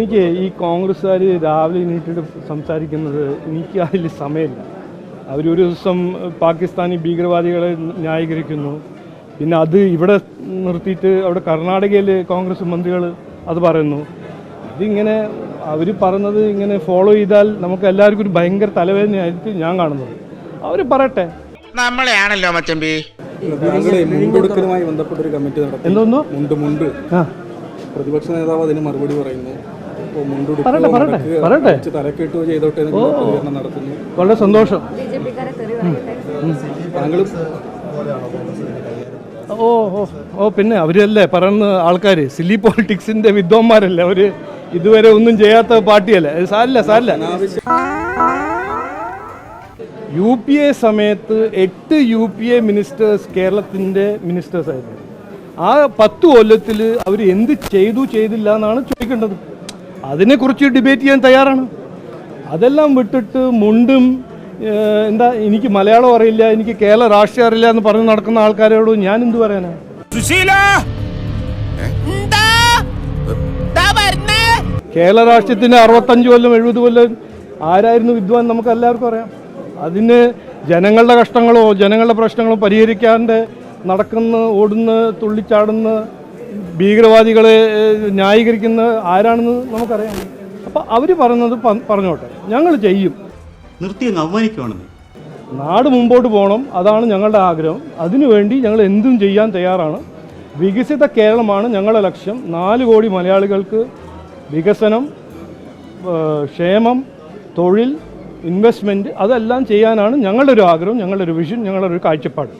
എനിക്ക് ഈ കോൺഗ്രസ്സുകാർ രാവിലെ എണീറ്റിട്ട് സംസാരിക്കുന്നത് എനിക്ക് അതിൽ സമയമില്ല. അവരൊരു ദിവസം പാകിസ്ഥാനി ഭീകരവാദികളെ ന്യായീകരിക്കുന്നു. പിന്നെ അത് ഇവിടെ നിർത്തിയിട്ട് അവിടെ കർണാടകയിൽ കോൺഗ്രസ് മന്ത്രികൾ അത് പറയുന്നു. ഇതിങ്ങനെ അവർ പറയുന്നത് ഇങ്ങനെ ഫോളോ ചെയ്താൽ നമുക്ക് എല്ലാവർക്കും ഒരു ഭയങ്കര തലവേദനയായിട്ട് ഞാൻ കാണുന്നത്. അവർ പറയട്ടെ. നമ്മളെയാണല്ലോ മച്ചമ്പി. മുണ്ടെടുക്കലുമായി ബന്ധപ്പെട്ട ഒരു കമ്മിറ്റി നടത്തി. എന്തോന്നു? മുണ്ട് മുണ്ട്. പ്രതിപക്ഷ നേതാവ് അതിന് മറുപടി പറയുന്നു. പറയട്ടെ, പറയട്ടെ, പറയട്ടെ. വളരെ സന്തോഷം. ഓ ഓ ഓ പിന്നെ അവരല്ലേ പറയുന്ന ആൾക്കാർ സില്ലി പോളിറ്റിക്സിന്റെ വിദ്വാന്മാരല്ലേ അവർ? ഇതുവരെ ഒന്നും ചെയ്യാത്ത പാർട്ടിയല്ലേ? സാരില്ല സാരില്ല. യു പി എ സമയത്ത് എട്ട് യു പി എ മിനിസ്റ്റേഴ്സ് കേരളത്തിന്റെ മിനിസ്റ്റേഴ്സ് ആയിരുന്നു. ആ പത്ത് കൊല്ലത്തിൽ അവർ എന്ത് ചെയ്തു ചെയ്തില്ല എന്നാണ് ചോദിക്കേണ്ടത്. അതിനെക്കുറിച്ച് ഡിബേറ്റ് ചെയ്യാൻ തയ്യാറാണ്. അതെല്ലാം വിട്ടിട്ട് മുണ്ടും എന്താ എനിക്ക് മലയാളം അറിയില്ല എനിക്ക് കേരള രാഷ്ട്രീയം അറിയില്ല എന്ന് പറഞ്ഞ് നടക്കുന്ന ആൾക്കാരോട് ഞാൻ എന്ത് പറയാനാ? കേരള രാഷ്ട്രീയത്തിന് അറുപത്തഞ്ച് കൊല്ലം എഴുപത് കൊല്ലം ആരായിരുന്നു വിദ്വാൻ നമുക്ക് എല്ലാവർക്കും അറിയാം. അതിന് ജനങ്ങളുടെ കഷ്ടങ്ങളോ ജനങ്ങളുടെ പ്രശ്നങ്ങളോ പരിഹരിക്കാണ്ട് നടക്കുന്ന ഓടുന്ന തുള്ളിച്ചാടുന്ന ഭീകരവാദികളെ ന്യായീകരിക്കുന്ന ആരാണെന്ന് നമുക്കറിയാം. അപ്പോൾ അവർ പറയുന്നത് പറഞ്ഞോട്ടെ. ഞങ്ങൾ ചെയ്യും. നിർത്തി അവമാനിക്കുവാണെന്ന്. നാട് മുമ്പോട്ട് പോകണം അതാണ് ഞങ്ങളുടെ ആഗ്രഹം. അതിനുവേണ്ടി ഞങ്ങൾ എന്തും ചെയ്യാൻ തയ്യാറാണ്. വികസിത കേരളമാണ് ഞങ്ങളുടെ ലക്ഷ്യം. നാല് കോടി മലയാളികൾക്ക് വികസനം ക്ഷേമം തൊഴിൽ ഇൻവെസ്റ്റ്മെന്റ് അതെല്ലാം ചെയ്യാനാണ് ഞങ്ങളുടെ ഒരു ആഗ്രഹം ഞങ്ങളുടെ ഒരു വിഷൻ ഞങ്ങളുടെ ഒരു കാഴ്ചപ്പാട്.